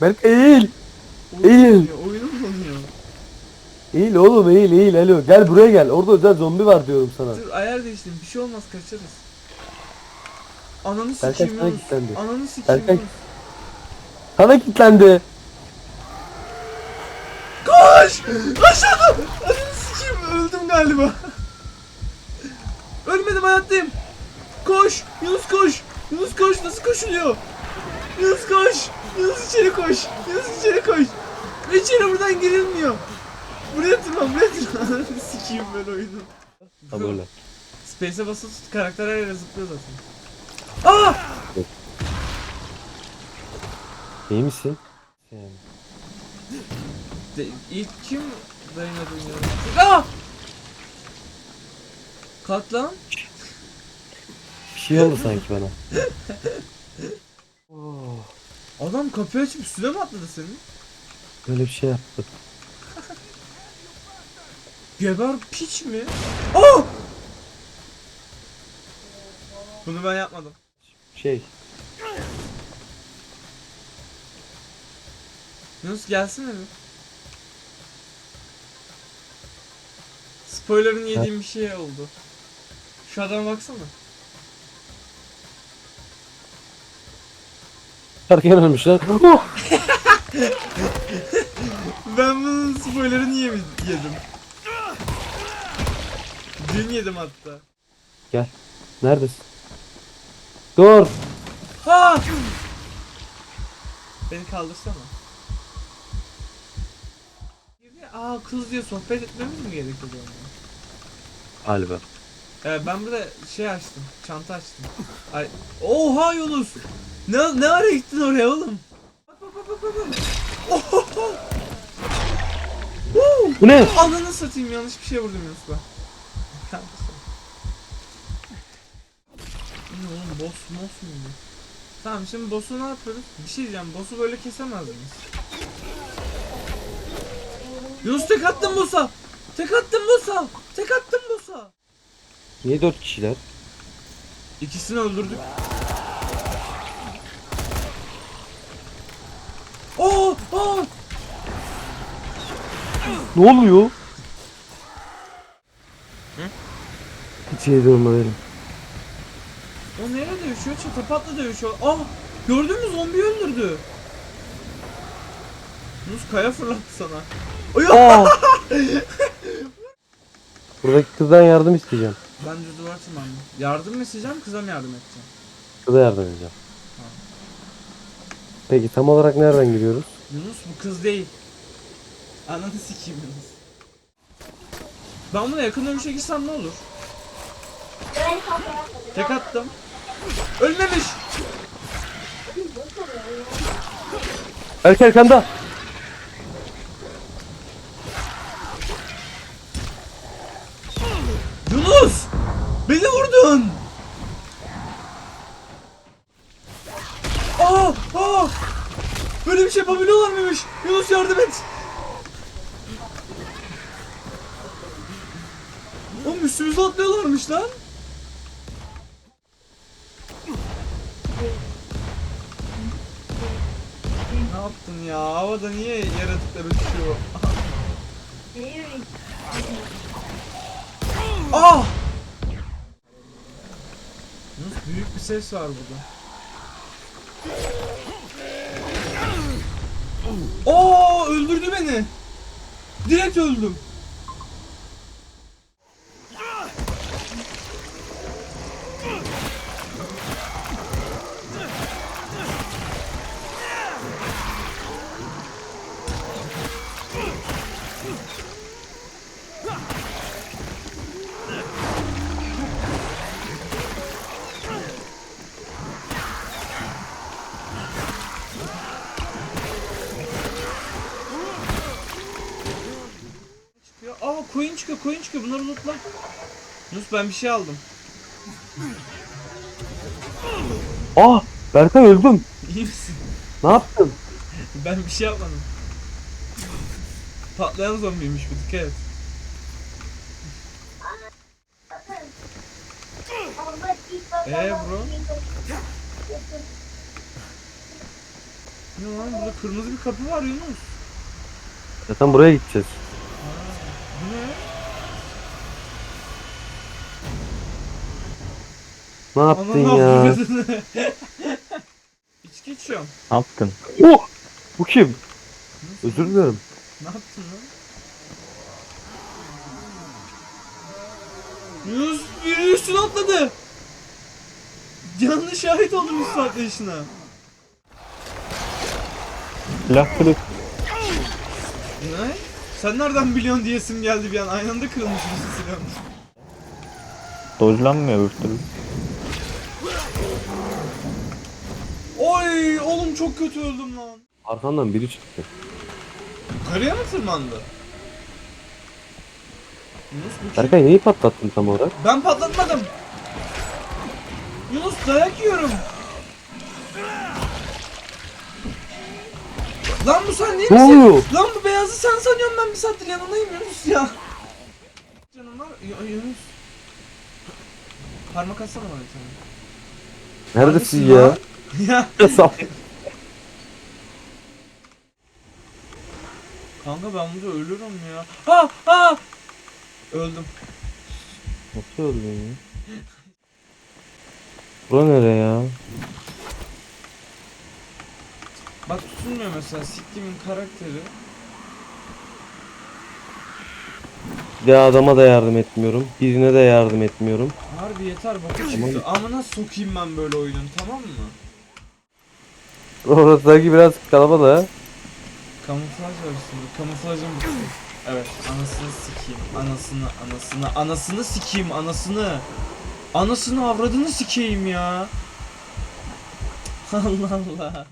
Berk eğil. Donuyor, Oyunum donuyor. Eğil oğlum eğil eğil alo. Gel buraya gel. Orada özel zombi var diyorum sana. Dur ayar değiştim. Bir şey olmaz kaçarız. Ananı Berkay sikeyim sana Yunus. kilitlendi. Ananı sikeyim Berkay- Yunus. Sana kilitlendi. Koş! Aşağıda! Ananı sikeyim öldüm galiba. Ölmedim hayattayım. Koş! Yunus koş! Yunus koş! Nasıl koşuluyor? Yunus koş! Yunus içeri koş! Yunus içeri koş! İçeri buradan girilmiyor. Buraya tırman, buraya tırman. Ananı sikeyim ben oyunu. Böyle. Space'e basılı tut karakter her yere zıplıyor zaten. Aa! İyi misin? De, ilk kim dayanadı ya? Aa! Kalk lan. Bir şey oldu sanki bana. Adam kapıyı açıp üstüne mi atladı senin? Böyle bir şey yaptı. Geber piç mi? Aa! Bunu ben yapmadım. Şey. Yunus gelsene mi? Spoiler'ın yediğim bir şey oldu. Şu adama baksana. Erken ölmüşler. Oh! Ben bunun spoiler'ını yemin yedim. Dün yedim hatta. Gel. Neredesin? Dur. Ha! Beni kaldırsana. Aa kız diye sohbet etmemiz mi gerekiyordu? Galiba. Ee, ben burada şey açtım, çanta açtım. Ay, oha Yunus! Ne ne ara gittin oraya oğlum? Bak bak bak bak bak. bak. Ohoho! Woo! Bu ne? Ananı satayım yanlış bir şey vurdum Yunus ben. Bu ne oğlum boss boss muydu? Tamam şimdi boss'u ne yapıyoruz? Bir şey diyeceğim boss'u böyle kesemez miyiz? Yunus tek attım boss'a! Tek attım boss'a! Tek attım boss'a! Niye dört kişiler? İkisini öldürdük. Oo! Oo! Ne oluyor? Hiç iyi durma benim. O nereye dövüşüyor? Çatapatla dövüşüyor. Aa! Gördün mü zombi öldürdü. Yunus kaya fırlattı sana. Ay! Aa! Buradaki kızdan yardım isteyeceğim. Ben düz duvar tırmandım. Yardım mı isteyeceğim, kıza mı yardım edeceğim? Kıza yardım edeceğim. Peki tam olarak nereden giriyoruz? Yunus bu kız değil. Ananı sikeyim Yunus. Ben buna yakın dövüşe girsem ne olur? Tek attım. Ölmemiş. Erken arkanda. Yunus! Beni vurdun! Aa! Aa! Böyle bir şey yapabiliyorlar mıymış? Yunus yardım et! Oğlum üstümüze atlıyorlarmış lan. Ne yaptın ya? Havada niye yaratıklar uçuyor? Ah! Yunus büyük bir ses var burada. Oo öldürdü beni. Direkt öldüm. Çıkıyor, coin çıkıyor. Bunları unutma. Yunus ben bir şey aldım. Ah! Berkay öldüm. İyi misin? Ne yaptın? Ben bir şey yapmadım. Patlayan zombiymiş bu dikkat et. Ee bro? Ne lan burada kırmızı bir kapı var Yunus. Zaten buraya gideceğiz. Bu ne? Ne yaptın Ananı ya? avradını. İçki içiyorum. Ne yaptın? Oh! Bu kim? Özür dilerim. Ne yaptın lan? Yunus biri üstüne atladı. Canlı şahit oldum üstüne atlayışına. Silah kırık. Ne? Sen nereden biliyorsun diyesim geldi bir an. Aynı anda kırılmış bir silahım. Dojlanmıyor öbür türlü. Oy oğlum çok kötü öldüm lan. Arkandan biri çıktı. Yukarıya mı tırmandı? Yunus bu kim? Berkay neyi patlattın tam olarak? Ben patlatmadım. Yunus dayak yiyorum. Lan bu sen Ne misin? oluyor? Lan bu beyazı sen sanıyorum ben bir saattir yanındayım Yunus ya. Canım var. Y- Yunus. Parmak atsana bana bir tane. Neredesin Neredesin ya? lan? Kanka ben burada ölürüm ya. Ha ha. Öldüm. Nasıl öldün ya? Bura nere ya? Bak tutulmuyor mesela siktimin karakteri. Bir adama da yardım etmiyorum. Birine de yardım etmiyorum. Harbi yeter boku çıktı. Amına sokayım ben böyle oyunun tamam mı? Orası sanki biraz kalabalık. Kamuflaj var üstünde. Kamuflajım. Evet. Anasını sikeyim. Anasını, anasını, anasını sikeyim. Anasını. Anasını avradını sikeyim ya. Allah Allah.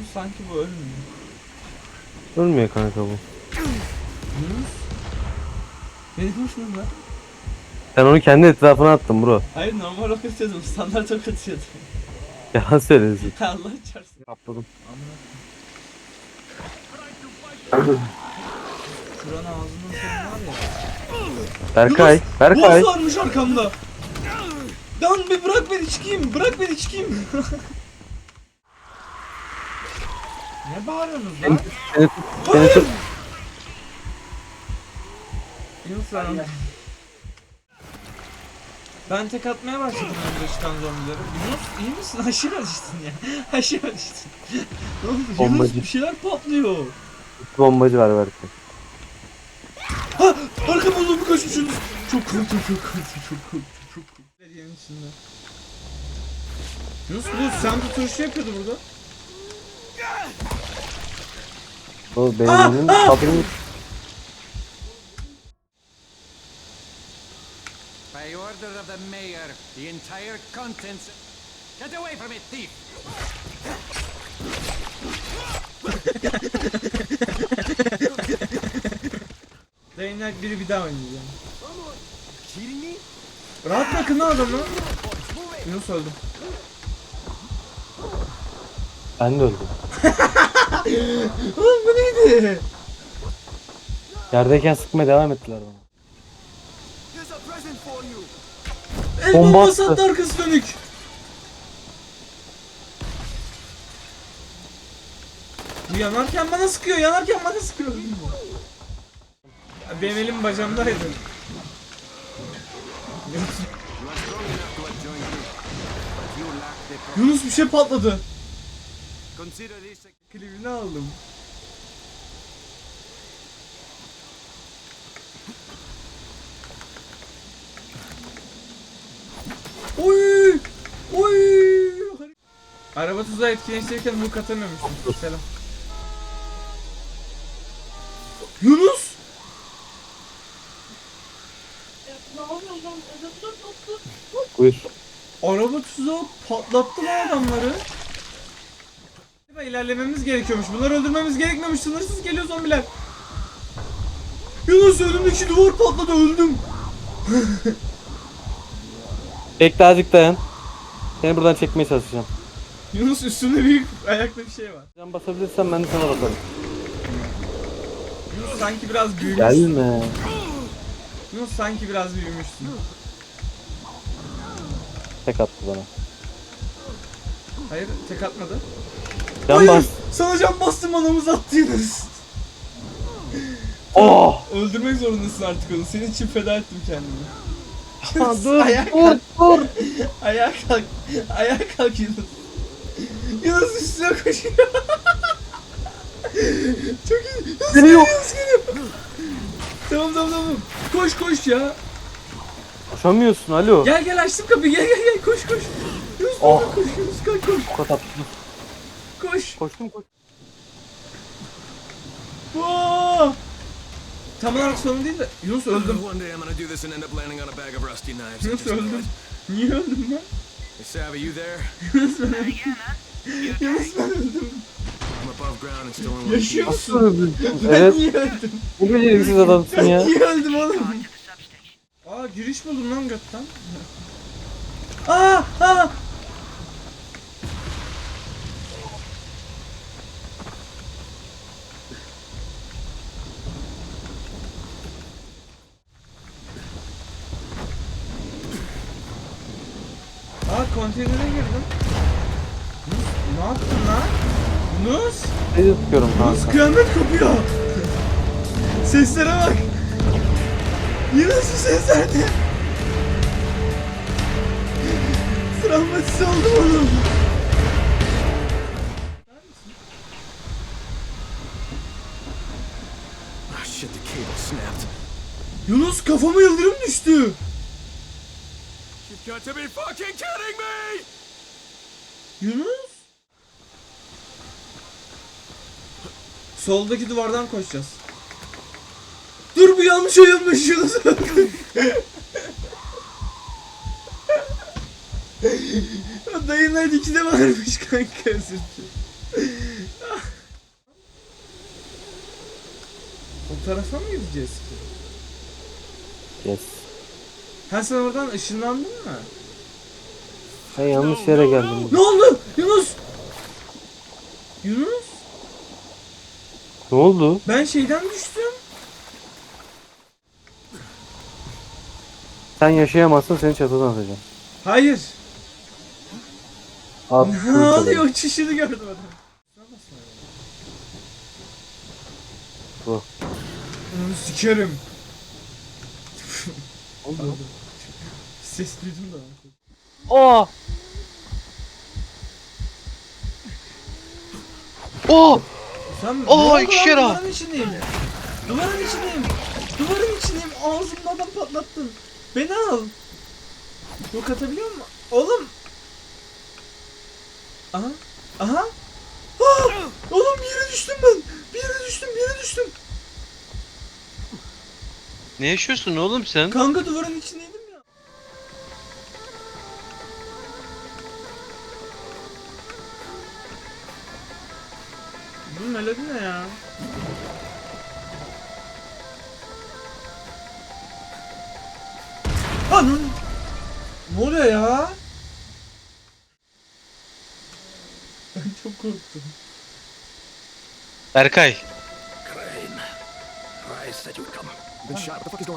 Bu sanki bu ölmüyor. Ölmüyor kanka bu. Yunus. Beni konuşmuyor lan. Sen onu kendi etrafına attın bro. Hayır normal ok atıyordum. Standart ok atıyordum. Yalan söylüyorsun. Allah çarpsın. Atladım. Şuranın ağzının sonu var ya. Berkay. Berkay. Boz varmış arkamda. Lan bir bırak beni çıkayım. Bırak beni çıkayım. ne bağırıyorsunuz lan? Seni tut. Seni tut. Yunus sen Ben tek atmaya başladım önümde çıkan zombileri. Yunus iyi misin? Aşağı alıştın ya. Aşağı alıştın. Yunus Bombacı. bir şeyler patlıyor. Bombacı var Berkay. Ha! Arka buldum bir kaçmış Yunus. Çok korktum, çok korktum, çok korktum, çok korktum. Yerin içinde. Yunus bu sen tutuşu yapıyordu burada. O benim Ah, order of the mayor, the entire contents. Get away from it, thief! Dying Light 1'i bir daha oynayacağım. Rahat bırakın lan adamı. Yunus öldü. Ben de öldüm. Oğlum bu neydi? Yerdeyken sıkmaya devam ettiler bana. El Bomba bombası attı. arkası dönük. Bu yanarken bana sıkıyor, yanarken bana sıkıyor. Benim elim bacağımdaydı. Yunus bir şey patladı. Klibini aldım. Oy! Oy! Araba tuzağı etkileştirirken hook atamıyormuşsun. Selam. Yunus! Buyur. Araba tuzağı patlattı lan adamları. Galiba ilerlememiz gerekiyormuş. Bunları öldürmemiz gerekmiyormuş. Sınırsız geliyor zombiler. Yunus önümdeki duvar patladı öldüm. Bekle azıcık dayan. Seni buradan çekmeye çalışacağım. Yunus üstünde büyük ayakta bir şey var. Can basabilirsen ben de sana basarım. Yunus sanki biraz büyümüş. Gelme. Yunus sanki biraz büyümüşsün. Tek attı bana. Hayır tek atmadı. Can Hayır! bas. Sana can bastım anamız attı Yunus. Oh! Öldürmek zorundasın artık onu. Senin için feda ettim kendimi. Aa, dur Ayağa dur dur. Ayağa kalk. Ayağa kalk Yunus. Yunus üstüne koşuyor. Çok iyi. Yunus geliyor. Yunus geliyor. Tamam tamam tamam. Koş koş ya. Koşamıyorsun alo. Gel gel açtım kapıyı gel gel gel koş koş. Yunus Oh. koş Yunus koş koş Bu kadar. koş. Koştum koş. Vaa! Tam olarak sorun değil de Yunus öldüm. Yunus öldüm. Niye öldüm ben? Hey, Savvy, you there? Yunus öldüm. Yunus ben öldüm. Yaşıyor musun? Öldüm. Ben Evet. niye öldüm? Ne beceriksiz adamsın ya. Niye öldüm oğlum? Aa giriş buldum lan götten. Aa! Aa! Aa konteynere girdim. Ne yaptın lan? Nus? Ne tutuyorum Yunus kanka. kıyamet kopuyor. Seslere bak. Yunus bu sesler ne? Travmatisi oldum oğlum. Ah, shit, the cable snapped. Yunus kafama yıldırım düştü. You've got to be fucking kidding me! Yunus? Soldaki duvardan koşacağız. Dur bu yanlış oyunmuş Yunus. Dayınlar ikide varmış kanka özür. O tarafa mı gideceğiz ki? Yes. Ha sen oradan ışınlandın mı? Ben yanlış yere geldim. Ne oldu? Yunus! Yunus? Ne oldu? Ben şeyden düştüm. Sen yaşayamazsın seni çatıdan atacağım. Hayır. At Ne oluyor? Uçuşunu gördüm adam. Bu. Onu sikerim. Oldu. Ses duydum da. Oh! Oh! Sen Oo, iki kere. Duvarın içindeyim. Duvarın içindeyim. Duvarın içindeyim. Ağzımda adam patlattın. Beni al. Yok atabiliyor musun? Oğlum. Aha. Aha. Ah! Oğlum bir yere düştüm ben. Bir yere düştüm, bir yere düştüm. Ne yaşıyorsun oğlum sen? Kanka duvarın içindeydim Anam! Ne oluyor ya? Ben çok korktum. Berkay,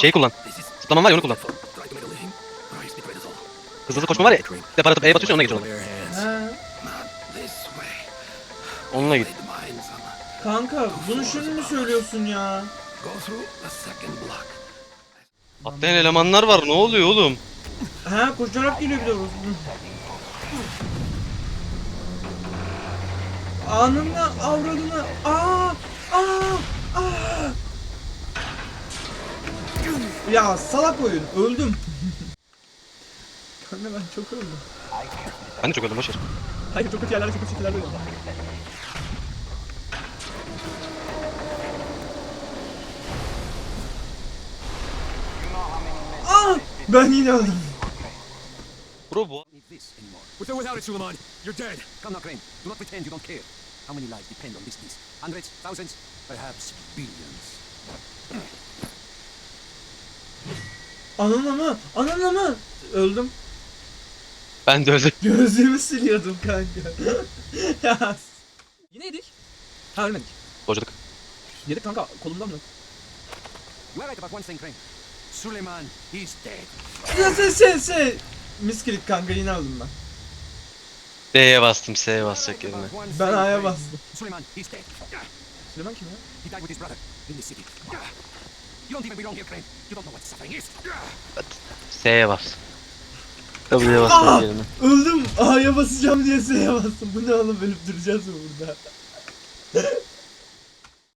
şey kullan. Zıplaman var ya onu kullan. Hızlı hızlı koşma var ya. Depar atıp E'ye batıyorsun onunla geç Clear oradan. hands. He. Not this way. Onunla git. Kanka bunu şunu mu söylüyorsun ya? Go through the second block. Atlayan elemanlar var ne oluyor oğlum? Ha koşarak geliyor bir de orası. Anında avradını aa aa aa Ya salak oyun öldüm. Kanka ben çok öldüm. Ben de çok öldüm boşver. Hayır çok kötü yerlerde çok kötü şekillerde öldüm. Aa ben yine öldüm. Bro bu Need this anymore. With or without it, Suleiman, you're dead. Come now, Crane. Do not pretend you don't care. How many lives depend on this piece? Hundreds? Thousands? Perhaps billions. Ananı mı? Ananı mı? Öldüm. ben de öldüm. Gözlüğümü siliyordum kanka. ya. Yine yedik. Ha ölmedik. Bocadık. Yedik kanka kolumdan mı? You are right about one thing, Crane. Suleiman is dead. Ya sen sen sen. Miskilik kanka yine aldım ben. D'ye bastım S'ye basacak yerine. Ben A'ya bastım. Suleiman, he's dead. Süleyman kim ya? He died with his brother in the city. You don't even belong here, Crane. You don't know what suffering is. S'ye bas. W'ye Aa! basacak yerine. Öldüm. A'ya basacağım diye S'ye bastım. Bu ne oğlum ölüp duracağız mı burada?